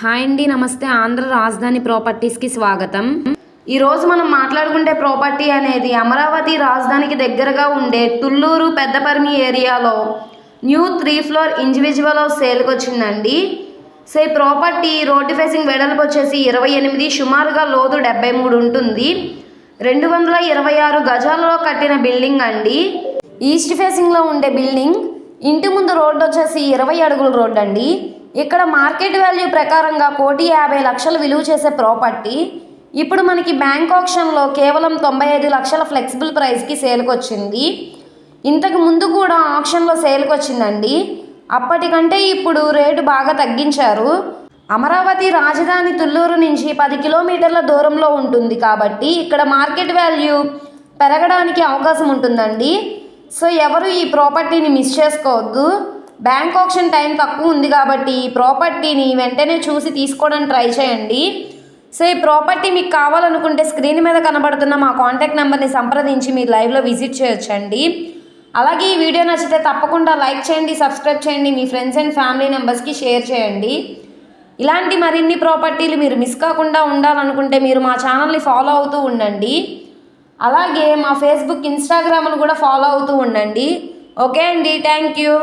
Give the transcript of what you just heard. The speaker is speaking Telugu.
హాయ్ అండి నమస్తే. ఆంధ్ర రాజధాని ప్రాపర్టీస్కి స్వాగతం. ఈరోజు మనం మాట్లాడుకుంటే ప్రాపర్టీ అనేది అమరావతి రాజధానికి దగ్గరగా ఉండే తుళ్ళూరు పెద్దపర్మి ఏరియాలో new three floor individual house సేల్కి వచ్చిందండి. సో ఈ ప్రాపర్టీ రోడ్డు ఫేసింగ్ వెడల్పు వచ్చేసి ఇరవై ఎనిమిది సుమారుగా లోతు డెబ్బై మూడు ఉంటుంది. రెండు వందల ఇరవై ఆరు గజాలలో కట్టిన బిల్డింగ్ అండి. ఈస్ట్ ఫేసింగ్లో ఉండే బిల్డింగ్ ఇంటి ముందు రోడ్డు వచ్చేసి ఇరవై అడుగుల రోడ్డు అండి ఇక్కడ మార్కెట్ వాల్యూ ప్రకారంగా కోటి యాభై లక్షలు విలువ చేసే ప్రాపర్టీ ఇప్పుడు మనకి బ్యాంక్ ఆప్షన్లో కేవలం తొంభై ఐదు లక్షల ఫ్లెక్సిబుల్ ప్రైస్కి సేల్కి వచ్చింది ఇంతకు ముందు కూడా ఆప్షన్లో సేల్కి వచ్చిందండి అప్పటికంటే ఇప్పుడు రేటు బాగా తగ్గించారు. అమరావతి రాజధాని తుళ్ళూరు నుంచి పది కిలోమీటర్ల దూరంలో ఉంటుంది కాబట్టి ఇక్కడ మార్కెట్ వాల్యూ పెరగడానికి అవకాశం ఉంటుందండి. సో ఎవరు ఈ ప్రాపర్టీని మిస్ చేసుకోవద్దు. బ్యాంక్ ఆప్షన్ టైం తక్కువ ఉంది కాబట్టి ఈ ప్రాపర్టీని వెంటనే చూసి తీసుకోవడానికి ట్రై చేయండి. సో ఈ ప్రాపర్టీ మీకు కావాలనుకుంటే స్క్రీన్ మీద కనబడుతున్న మా కాంటాక్ట్ నెంబర్ని సంప్రదించి మీరు లైవ్లో విజిట్ చేయొచ్చండి. అలాగే ఈ వీడియో నచ్చితే తప్పకుండా లైక్ చేయండి సబ్స్క్రైబ్ చేయండి మీ ఫ్రెండ్స్ అండ్ ఫ్యామిలీ మెంబర్స్కి షేర్ చేయండి. ఇలాంటి మరిన్ని ప్రాపర్టీలు మీరు మిస్ కాకుండా ఉండాలనుకుంటే మీరు మా ఛానల్ని ఫాలో అవుతూ ఉండండి. అలాగే మా ఫేస్బుక్ ఇన్స్టాగ్రామ్ను కూడా ఫాలో అవుతూ ఉండండి. ఓకే అండి థ్యాంక్ యూ.